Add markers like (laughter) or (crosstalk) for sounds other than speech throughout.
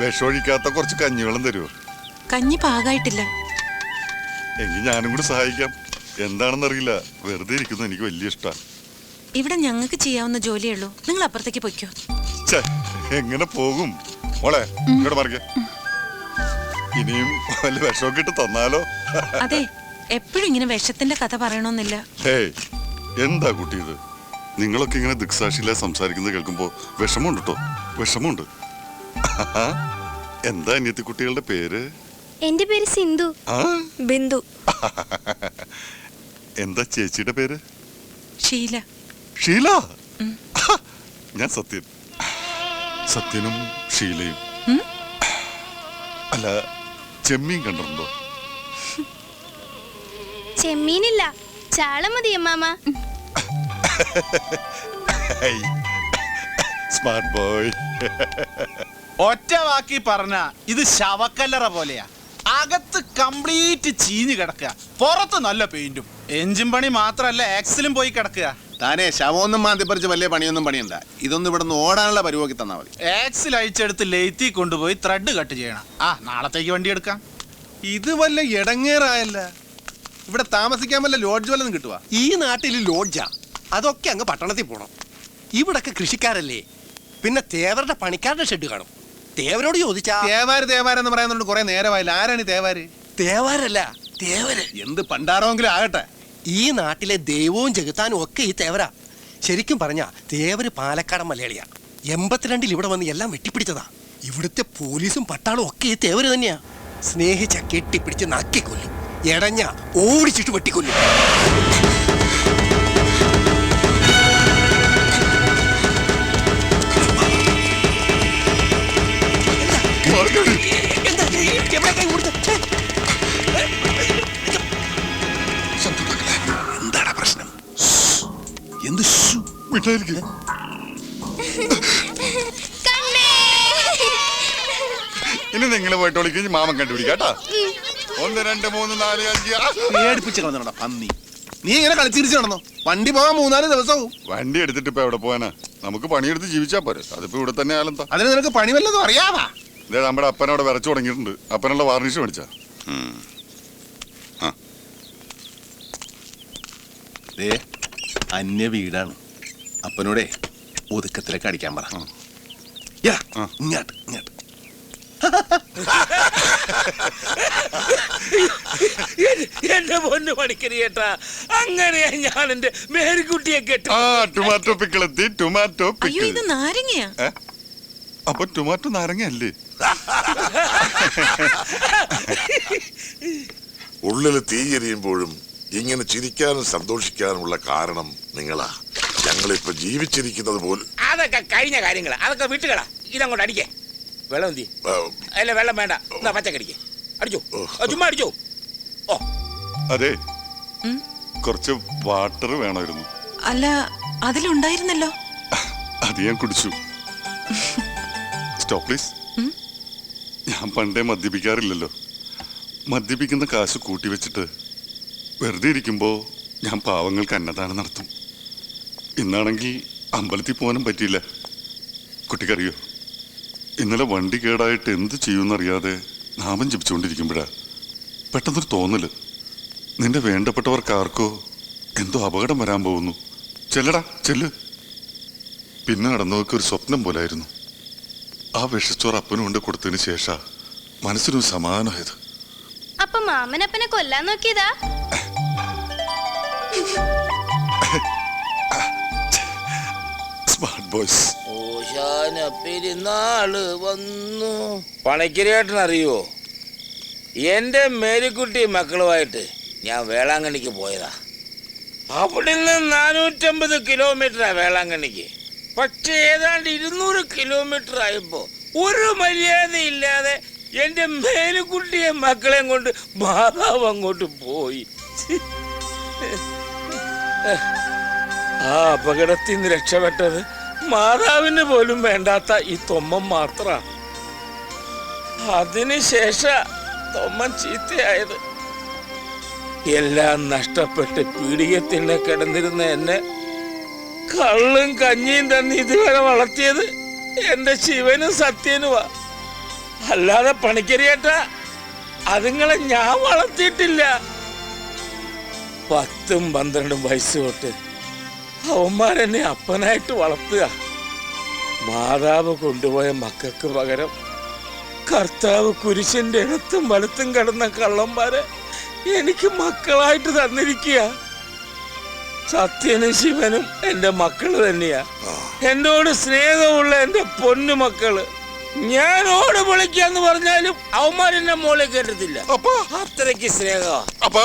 വിഷമൊഴിക്കാത്ത കുറച്ച് കഞ്ഞിവെള്ളം തരുമോ കഞ്ഞി പാകായിട്ടില്ല. എങ്കിൽ ഞാനും കൂടി സഹായിക്കാം. എന്താണെന്നറിയില്ല. വെറുതെ ഇരിക്കുന്നത് എനിക്ക് വലിയ ഇഷ്ടമാണ് ഇവിടെ ഞങ്ങൾക്ക് ചെയ്യാവുന്ന ജോലിയേ ഉള്ളൂ. നിങ്ങൾ അപ്പുറത്തേക്ക് പൊയ്ക്കോ. എങ്ങനെ പോകും? മോളെ ഇങ്ങോട്ട് മറിക്ക. ഇനിയും വല്ല വിഷമൊക്കെ ഇട്ട് തന്നാലോ? അതെ എപ്പോഴും ഇങ്ങനെ വിഷത്തിന്റെ കഥ പറയണമെന്നില്ല എന്താ കുട്ടി ഇത്? നിങ്ങളൊക്കെ ഇങ്ങനെ ദിക്സാക്ഷിയിലെ സംസാരിക്കുന്നത് കേൾക്കുമ്പോൾ വിഷമമുണ്ട് കേട്ടോ വിഷമമുണ്ട്. എന്താ അനിയത്തി കുട്ടികളുടെ പേര്? എന്റെ പേര് സിന്ധു. ആ? ബിന്ദു. (laughs) എന്താ ചേച്ചിയുടെ പേര്? ഷീല. ഷീല? ഞാൻ സത്യൻ. സത്യനും ഷീലയും. ഉം? അല്ല ചെമ്മീൻ കണ്ടിട്ടുണ്ടോ? ചെമ്മീനില്ല. ചാള മതി അമ്മാമ. (laughs) Smart boy. (laughs) ഒറ്റ വാക്കി പറഞ്ഞ ഇത് ശവക്കല്ലറ പോലെയാ. അകത്ത് കംപ്ലീറ്റ് ചീഞ്ഞു കിടക്കുക. പുറത്ത് നല്ല പെയിന്റും എഞ്ചിൻ പണി മാത്രമല്ല ആക്സിലും പോയി കിടക്കുക. താനേ ശവമൊന്നും മാന്തിപ്പറിച്ച് വലിയ പണിയൊന്നും പണിയണ്ട. ഇതൊന്നും ഇവിടെ നിന്ന് ഓടാനുള്ള പരിവാക്കി തന്നാൽ മതി. ആക്സിൽ അഴിച്ചെടുത്ത് ലെയ്ത്തി കൊണ്ടുപോയി ത്രെഡ് കട്ട് ചെയ്യണം. ആ നാളത്തേക്ക് വണ്ടി എടുക്കാം. ഇത് വല്ല ഇടങ്ങേറായല്ല ഇവിടെ താമസിക്കാൻ വല്ല ലോഡ്ജ് വല്ലതും കിട്ടുക ഈ നാട്ടിൽ ലോഡ്ജാ അതൊക്കെ അങ്ങ് പട്ടണത്തിൽ പോണം. ഇവിടൊക്കെ കൃഷിക്കാരല്ലേ. പിന്നെ തേവരുടെ പണിക്കാരുടെ ഷെഡ് കാണും. തേവരോട് ചോദിച്ചാ? തേവാര് തേവാരെന്ന് പറയുന്നുണ്ട് കുറെ നേരമായില്ല? ആരാണ് ഈ തേവാര്? തേവാരല്ല തേവര്. എന്ത് പണ്ടാറോങ്കിലും ആകട്ടെ. ഈ നാട്ടിലെ ദൈവവും ജഗത്താനും ഒക്കെ ഈ തേവരാ. ശരിക്കും പറഞ്ഞ തേവര് പാലക്കാടൻ മലയാളിയാ. എൺപത്തിരണ്ടിൽ ഇവിടെ വന്ന് എല്ലാം വെട്ടിപ്പിടിച്ചതാ. ഇവിടുത്തെ പോലീസും പട്ടാളും ഒക്കെ ഈ തേവര് തന്നെയാ. സ്നേഹിച്ച കെട്ടിപ്പിടിച്ച് നക്കിക്കൊല്ലും. എടഞ്ഞ ഓടിച്ചിട്ട് വെട്ടിക്കൊല്ലും. എന്താണ് പ്രശ്നം? എന്ത്? വിട്ടായിരിക്കും. ഇനി നിങ്ങൾ പോയിട്ട് വിളിക്കും മാമൻ കണ്ടുപിടിക്കാട്ടാ ഒന്ന് രണ്ട് മൂന്ന് നാല് അഞ്ച്. പേടിപ്പിച്ച് കളഞ്ഞടാ പന്നി. നീ ഇങ്ങനെ കളിച്ചിരിച്ച് നടന്നോ വണ്ടി പോകാൻ മൂന്നാൽ ദിവസവും. വണ്ടി എടുത്തിട്ട് ഇപ്പൊ എവിടെ പോകാനാ നമുക്ക് പണിയെടുത്ത് ജീവിച്ചാ പോരെ. അതിപ്പോ ഇവിടെ തന്നെ ആലെന്താ അതിന് നിനക്ക് പണി വല്ലതും അറിയാവാ? ഇതേ നമ്മുടെ അപ്പനവിടെ വരച്ചു തുടങ്ങിയിട്ടുണ്ട്. അപ്പനുള്ള വാർണിഷ് മേടിച്ച. അന്യ വീടാണ്. അപ്പനോടെ ഒതുക്കത്തിലേക്ക് അടിക്കാൻ പറ. ഇങ്ങോട്ട് ഇങ്ങോട്ട്. എന്റെ പൊന്നു പണിക്കരി ചേട്ടാ അങ്ങനെയാ ഞാൻ എന്റെ മേരിക്കുട്ടിയെ കേട്ടു ടൊമാറ്റോ പിക്കിളെത്തി ടൊമാറ്റോ പിക്കിൾ നാരങ്ങയാ? അപ്പൊ ടൊമാറ്റോ നാരങ്ങ അല്ലേ ഉള്ളിൽ തീയെരിയുമ്പോഴും ഇങ്ങനെ ചിരിക്കാനും സന്തോഷിക്കാനുമുള്ള കാരണം നിങ്ങളാ. ഞങ്ങളിപ്പോ ജീവിച്ചിരിക്കുന്നത് പോലും അതൊക്കെ കഴിഞ്ഞ കാര്യങ്ങൾ അതൊക്കെ വിട്ടുകളാ. ഇതങ്ങോട്ട് അടിക്കേ. വെള്ളം എന്തി? അല്ല വെള്ളം വേണ്ട. എന്നാ പച്ചക്കടിക്ക് അടിച്ചോ. ചുമ്മാ അടിച്ചോ. ഓ. അതെ. കുറച്ച് വാട്ടർ വേണമായിരുന്നു. അല്ല അതിലുണ്ടായിരുന്നല്ലോ. അത് ഞാൻ കുടിച്ചു. (laughs) സ്റ്റോപ്പ് പ്ലീസ് ഞാൻ പണ്ടേ മദ്യപിക്കാറില്ലല്ലോ. മദ്യപിക്കുന്ന കാശ് കൂട്ടി വെച്ചിട്ട് വെറുതെ ഇരിക്കുമ്പോൾ ഞാൻ പാവങ്ങൾക്ക് അന്നദാനം നടത്തും. ഇന്നാണെങ്കിൽ അമ്പലത്തിൽ പോകാനും പറ്റിയില്ല. കുട്ടിക്കറിയോ? ഇന്നലെ വണ്ടി കേടായിട്ട് എന്ത് ചെയ്യുമെന്നറിയാതെ നാമം ജപിച്ചുകൊണ്ടിരിക്കുമ്പോഴാ പെട്ടെന്നൊരു തോന്നൽ. നിന്റെ വേണ്ടപ്പെട്ടവർക്ക് ആർക്കോ എന്തോ അപകടം വരാൻ പോകുന്നു. ചെല്ലടാ ചെല്ല്. പിന്നെ നടന്നവർക്ക് ഒരു സ്വപ്നം പോലായിരുന്നു. ആ വിഷച്ചോറ് അപ്പനും കൊണ്ട് കൊടുത്തതിന് ശേഷ മനസ്സിനൊരു സമാധാനമായത്. അപ്പൊ മാമനപ്പനെ കൊല്ലാൻ നോക്കിയതാ? സ്മാർട്ട് ബോയ്സ് ഓശാന പെരുന്നാൾ വന്നു മേരിക്കുട്ടി മക്കളുമായിട്ട് ഞാൻ വേളാങ്കണ്ണിക്ക് പോയതാ. അവിടെ നിന്ന് നാനൂറ്റമ്പത് കിലോമീറ്ററാ വേളാങ്കണ്ണിക്ക്. പക്ഷെ ഏതാണ്ട് ഇരുന്നൂറ് കിലോമീറ്റർ ആയപ്പോൾ ഒരു മര്യാദയില്ലാതെ എന്റെ മേലുകുട്ടിയെ മക്കളെയും കൊണ്ട് മാതാവ് അങ്ങോട്ട് പോയി. ആ അപകടത്തിൽ നിന്ന് രക്ഷപ്പെട്ടത് മാതാവിന് പോലും വേണ്ടാത്ത ഈ തൊമ്മൻ മാത്ര. അതിനുശേഷ തൊമ്മൻ ചീത്തയായത്. എല്ലാം നഷ്ടപ്പെട്ട് പീഡികത്തിന്നെ കിടന്നിരുന്ന എന്നെ കള്ളും കഞ്ഞിയും തന്നെ ഇതുവരെ വളർത്തിയത് എന്റെ ശിവനും സത്യനുമാ അല്ലാതെ പണിക്കരിയേട്ടാ അതുങ്ങളെ ഞാൻ വളർത്തിയിട്ടില്ല. പത്തും പന്ത്രണ്ടും വയസ്സ് തൊട്ട് അവന്മാരെന്നെ അപ്പനായിട്ട് വളർത്തുക. മാതാവ് കൊണ്ടുപോയ മക്കൾക്ക് പകരം കർത്താവ് കുരിശിന്റെ ഇടത്തും വലത്തും കിടന്ന കള്ളന്മാരെ എനിക്ക് മക്കളായിട്ട് തന്നിരിക്കുക സത്യനും ശിവനും എന്റെ മക്കൾ തന്നെയാ. എന്നോട് സ്നേഹമുള്ള എന്റെ പൊന്നു മക്കൾ. ഞാൻ ഓട് വിളിക്കാന്ന് പറഞ്ഞാലും അവന്മാരെന്നെ മോളെ കേട്ടത്തില്ല. അപ്പൊ. അത്രയ്ക്ക് സ്നേഹമാ അപ്പൊ.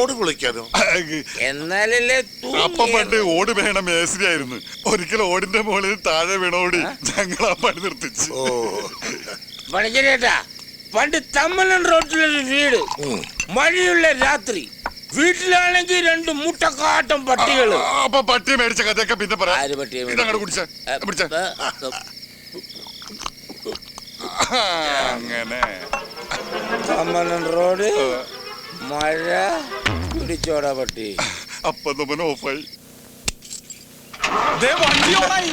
ഓട് വിളിക്കാനോ? എന്നാലല്ലേ അപ്പം പണ്ട് ഓട് വേണ മേസ്രിയായിരുന്നു ഒരിക്കൽ ഓടിന്റെ മുകളിൽ താഴെ വീണോടി ഞങ്ങൾ ആ പണി നിർത്തിച്ചു. ഓ. പണിക്കരേട്ടാ. പണ്ട് തമ്മലൻ റോട്ടിലൊരു വീട്. മഴയുള്ള രാത്രി. വീട്ടിലാണെങ്കിൽ രണ്ട് മുട്ടക്കാട്ടം പട്ടികൾ. അപ്പൊ പട്ടി മേടിച്ച കഥയൊക്കെ പിന്നെ പറയാം പട്ടിയെ കുടിച്ച പിടിച്ച അങ്ങനെ. റോഡ് മഴ പിടിച്ചോടാ പട്ടി. അപ്പൊ നമ്മൻ ഓഫായി. ദേ വണ്ടി ഓണായി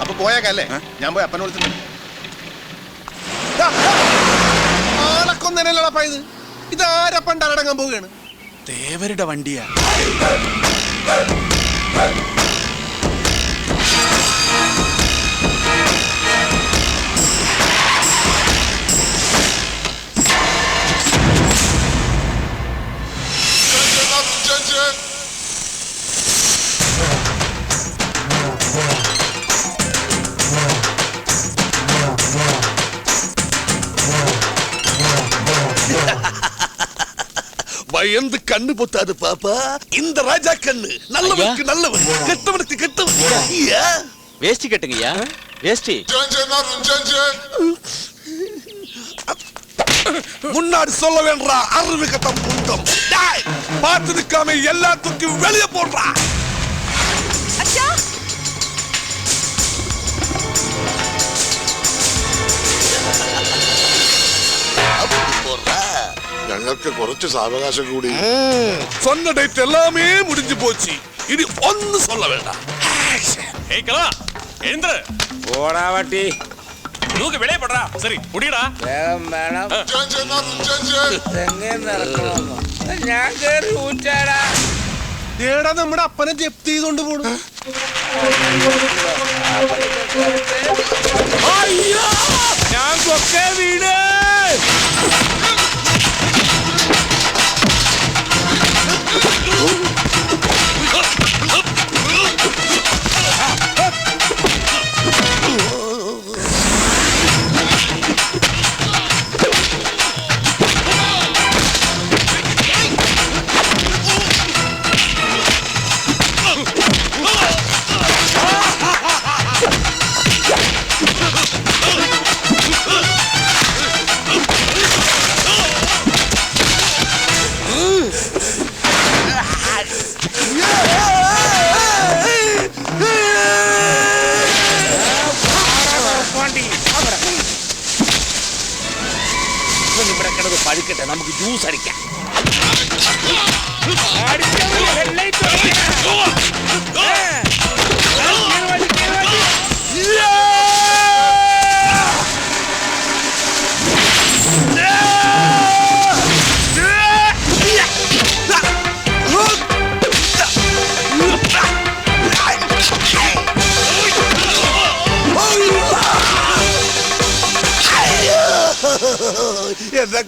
അപ്പൊ പോയേക്കല്ലേ ഞാൻ പോയി അപ്പനെ വിളിച്ചിട്ടുണ്ട് വിളിച്ചിട്ട് ആളക്കൊന്നല്ലടാ ഇത് അടങ്ങാൻ പോവുകയാണ്? ദേവരുടെ വണ്ടിയാ. கண்ணு பொத்தாது பாப்பா. இந்த ராஜா கண்ணு. நல்லவனுக்கு நல்லவன். கெட்டவனுக்கு கெட்டவன். ஐயா. வேஷ்டி கட்டுங்கய்யா வேஷ்டி. முன்னாடி சொல்ல வேண்டா அறிவு கட்டம் குண்டம். டேய், பார்த்து எல்லாத்துக்கும் வெளியே போடுறா. போடுறா ഞങ്ങൾക്ക് കുറച്ച് സാവകാശം കൂടി சொன்ன டேட் எல்லாமே முடிஞ்சு போச்சு இனி ஒன்னு சொல்ல வேண்டாம் ഓടാ പട്ടി சரி முடியடா വേഗം വേണം തെങ്ങേ നിറക്കണമെന്നോ ഞാൻ കേറി ഊറ്റാടാ ഏടാ നമ്മുടെ അപ്പനെ ജപ്തി ചെയ്തോണ്ട് പോണു അയ്യോ ഞാൻ കൊക്കെ വീട്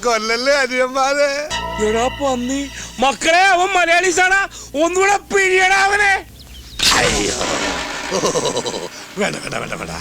കൊല്ലല്ലേ അരിയന്മാരെ എടാ പന്നി. മക്കളെ അവൻ മലയാളീസാടാ ഒന്നുകൂടെ പിഴിയടാ അവനെ. വേണ്ട വേണ്ട വേണ്ട വേണ്ട.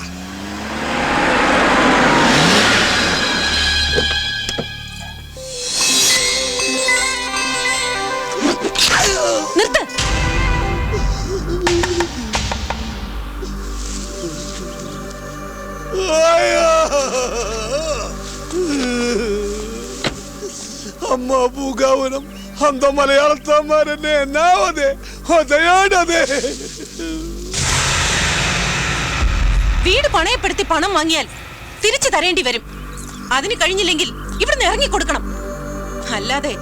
അമ്മ പൂങ്കാവനം അന്ത മലയാളത്തമാരെന്നെ. എന്നാവതെ? ഒതയാടതെ വീട് പണയപ്പെടുത്തി പണം വാങ്ങിയാൽ തിരിച്ചു തരേണ്ടി വരും. അതിന് കഴിഞ്ഞില്ലെങ്കിൽ ഇവിടുന്ന് ഇറങ്ങി കൊടുക്കണം. അല്ലാതെ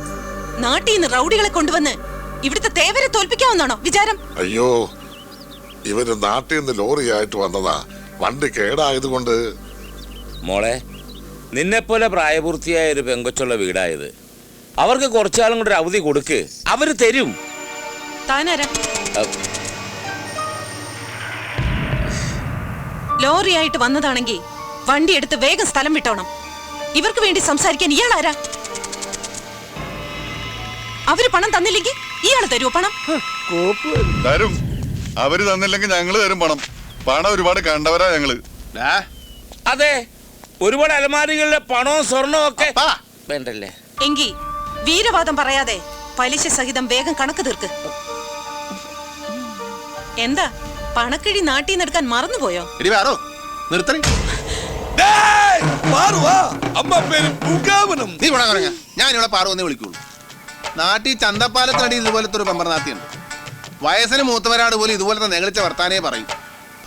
നാട്ടിൽ നിന്ന് റൗഡികളെ കൊണ്ടുവന്ന് ഇവിടുത്തെ തേവരെ തോൽപ്പിക്കാവുന്നാണോ വിചാരം? അയ്യോ ഇവർ നാട്ടിൽ നിന്ന് ലോറിയായിട്ട് വന്നതാ. വണ്ടി കേടായത് കൊണ്ട് മോളെ നിന്നെപ്പോലെ പ്രായപൂർത്തിയായ ഒരു പെങ്കൊച്ചുള്ള വീടായത് അവർക്ക് കുറച്ചാളും കൂടെ ഒരു അവധി കൊടുക്ക്. അവർ തരും. താനാരാ? ആയിട്ട് ലോറിയായിട്ട് വന്നതാണെങ്കിൽ വണ്ടി എടുത്ത് വേഗം സ്ഥലം വിട്ടോണം. ഇവർക്ക് വേണ്ടി സംസാരിക്കാൻ ഇയാൾ ആരാ അവർ പണം തന്നില്ലെങ്കിൽ ഇയാൾ തരുമോ പണം? തരും. അവർ തന്നില്ലെങ്കിൽ ഞങ്ങൾ തരും പണം. പണം ഒരുപാട് കണ്ടവരാ ഞങ്ങൾ. അതെ. ഒരുപാട് അലമാരികളിലെ പണവും സ്വർണവും ഒക്കെ വേണ്ടല്ലേ? എങ്കി വീരവാദം പറയാതെ പലിശ സഹിതം വേഗം കണക്ക് തീർക്ക്. എന്താ? പണക്കിഴി നാട്ടിൽ നിന്നെടുക്കാൻ മറന്നുപോയോ? ഞാനിവിടെ പാറുവെന്നേ വിളിക്കുള്ളൂ. നാട്ടിൽ ചന്തപ്പാലത്തിനടി ഇതുപോലത്തെ ഒരു പമ്പർനാത്തിയുണ്ട്. വയസ്സിന് മൂത്തവരാട് പോലും ഇതുപോലത്തെ നെകളിച്ച വർത്താനേ പറയും.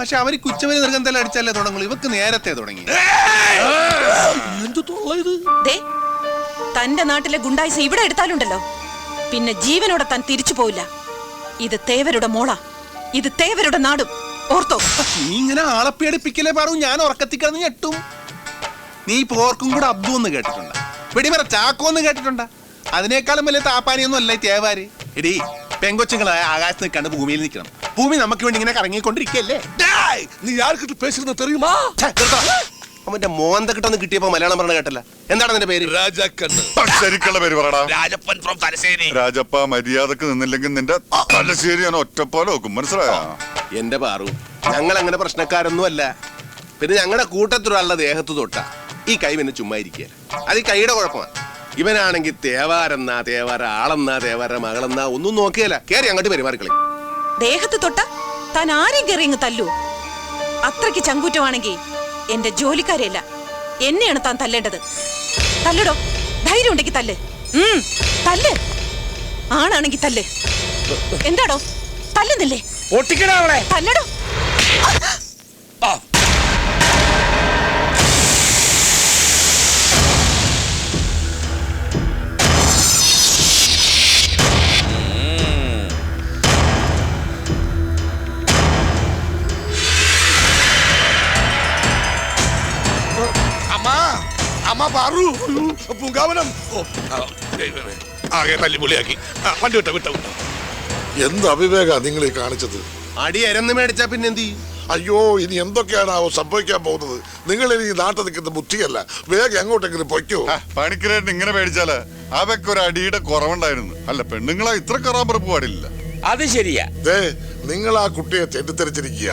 പക്ഷെ അവർ കുച്ചവര് നിർഗന്ധല അടിച്ചല്ലേ തുടങ്ങുള്ളൂ. ഇവക്ക് നേരത്തെ തുടങ്ങി. തന്റെ നാട്ടിലെ ഗുണ്ടായിസ് ഇവിടെ എടുത്താലുണ്ടല്ലോ പിന്നെ ജീവനോടെ താൻ തിരിച്ചു പോവില്ല ഇത് തേവരുടെ മോള ഇത് തേവരുടെ നാടും ഓർത്തോ നീ ഇങ്ങനെ ആളെ പേടിപ്പിക്കലേ പാറു ഞാൻ ഉറക്കത്തിക്കിടന്ന് ഞെട്ടും നീ പോർക്കും കൂടെ അബ്ദു എന്ന് കേട്ടിട്ടുണ്ട് വെടിമറ ചാക്കോ എന്ന് കേട്ടിട്ടുണ്ട് അതിനേക്കാളും വലിയ താപ്പാനിയൊന്നും അല്ല ഈ തേവാര് എടി പെങ്കൊച്ചുങ്ങളായ ആകാശത്ത് നിൽക്കാണ്ട് ഭൂമിയിൽ നിൽക്കണം ഭൂമി നമുക്ക് വേണ്ടി ഇങ്ങനെ കറങ്ങിക്കൊണ്ടിരിക്കല്ലേ டேய் நீ யார்கிட்ட பேசுறது தெரியுமா അവന്റെ മോന്തക്കിട്ടൊന്ന് കിട്ടിയപ്പോ മലയാളം പറഞ്ഞ കേട്ടല്ല. എന്താണ് നിന്റെ പേര്? രാജാക്കണ്ണ്. പേര് പറടാ രാജപ്പൻ ഫ്രോം തലശ്ശേരി. രാജപ്പ മര്യാദയ്ക്ക് നിന്നില്ലെങ്കിൽ നിന്റെ തലശ്ശേരി ഞാൻ ഒറ്റപ്പാലം നോക്കും മനസ്സിലായോ? എന്റെ പാറു ഞങ്ങൾ അങ്ങനെ പ്രശ്നക്കാരൊന്നും അല്ല. പിന്നെ ഞങ്ങളുടെ കൂട്ടത്തിലുള്ള ദേഹത്ത് തൊട്ട. ഈ കൈ പിന്നെ ചുമ്മാ ഇരിക്കുക അത് ഈ കൈയുടെ കുഴപ്പമാണ്. ഇവനാണെങ്കിൽ തേവാരെന്നാ തേവാര ആളെന്നാ തേവാര മകളെന്നാ ഒന്നും നോക്കിയല്ല. കേറി അങ്ങോട്ട് പെരുമാറിക്കളി. ദേഹത്ത് തൊട്ട? താൻ ആരെയും കയറി തല്ലൂ അത്രയ്ക്ക് ചങ്കൂറ്റമാണെങ്കിൽ എന്റെ ജോലിക്കാരെയല്ല. എന്നെയാണ് താൻ തല്ലേണ്ടത്. തല്ലടോ. ധൈര്യം ഉണ്ടെങ്കിൽ തല്ല്. തല്ല്. ആണാണെങ്കിൽ തല്ല്. എന്താടോ? തല്ലുന്നില്ലേ? തല്ലടോ. പൂങ്കാവനം ഓ, ആ, ദൈവമേ. ആകെ തല്ലിപൊളിയാക്കി. ആ, വണ്ടി വിട്ടോ വിട്ടോ വിട്ടോ. എന്ത് അവിവേക നിങ്ങൾ ഈ കാണിച്ചത്? അടി എരന്ന് മേടിച്ചാ പിന്നെന്ത് ചെയ്യും? അയ്യോ ഇനി എന്തൊക്കെയാണാവോ സംഭവിക്കാൻ പോകുന്നത്? നിങ്ങൾ ഇനി ഈ നാട്ടിൽ നിൽക്കുന്ന ബുദ്ധിയല്ല. വേഗം എങ്ങോട്ടെങ്കിലും പൊയ്ക്കോ. ആ, പണിക്കരായിട്ട് ഇങ്ങനെ പേടിച്ചാൽ അവയ്ക്ക് ഒരു അടിയുടെ കുറവുണ്ടായിരുന്നു. അല്ല പെണ്ണുങ്ങളെ ഇത്ര കറാമ്പറപ്പ് പാടില്ല. അത് ശരിയാ. ദേ നിങ്ങൾ ആ കുട്ടിയെ തെറ്റിദ്ധരിച്ചിരിക്കുക.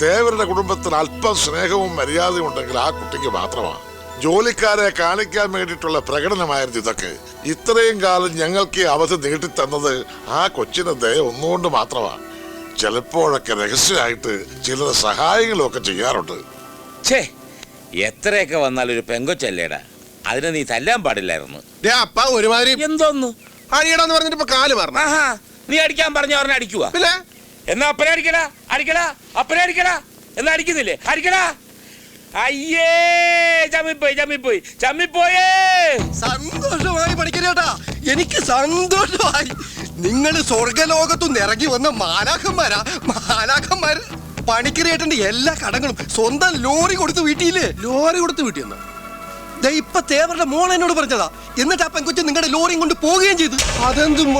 ദേവരുടെ കുടുംബത്തിന് അല്പം സ്നേഹവും മര്യാദയും ഉണ്ടെങ്കിൽ ആ കുട്ടിക്ക് മാത്രമാണ് ജോലിക്കാരെ കാണിക്കാൻ വേണ്ടിയിട്ടുള്ള പ്രകടനമായിരുന്നു ഇതൊക്കെ. ഇത്രയും കാലം ഞങ്ങൾക്ക് ഈ അവധി നീട്ടിത്തന്നത് ആ കൊച്ചിന് ദയ ഒന്നുകൊണ്ട് മാത്രമാണ്. ചിലപ്പോഴൊക്കെ രഹസ്യമായിട്ട് ചില സഹായങ്ങളൊക്കെ ചെയ്യാറുണ്ട്. ഛേ എത്രയൊക്കെ വന്നാലും ഒരു പെങ്കൊച്ചല്ലേടാ. അതിനെ നീ തല്ലാൻ പാടില്ലായിരുന്നു. ദേ അപ്പ ഒരുമാതിരി എന്തോന്നു? അടിയടാന്ന് പറഞ്ഞിട്ട് ഇപ്പൊ കാൽ പറഞ്ഞു ആഹാ നീ അടിക്കാൻ പറഞ്ഞ പറഞ്ഞ അടിക്കുവാ. പിന്നെ? എന്നാ അപ്പനെ അടിക്കടാ അടിക്കടാ അപ്പനെ അടിക്കടാ. എന്നാ അടിക്കുന്നില്ലേ? അടിക്കടാ. അയ്യേ ചമ്മിപ്പോയി ചമ്മിപ്പോയി ചമ്മിപ്പോയേ. സന്തോഷമായി പഠിക്കലേട്ടാ എനിക്ക് സന്തോഷമായി. നിങ്ങൾ സ്വർഗലോകത്തുനിന്ന് ഇറങ്ങി വന്ന മാലാഖന്മാരാ മാലാഖന്മാര് പണിക്കരേട്ടന്റെ എല്ലാ കടങ്ങളും സ്വന്തം ലോറി കൊടുത്ത് വീട്ടിയില്ലേ? ലോറി കൊടുത്ത് വീട്ടിൽ നിന്ന്. ദേ ഇപ്പൊ തേവരുടെ മോൾ എന്നോട് പറഞ്ഞതാ. എന്നിട്ട് ആ കൊച്ചു നിങ്ങളുടെ ലോറിയും കൊണ്ട് പോവുകയും ചെയ്തു. അതെന്തും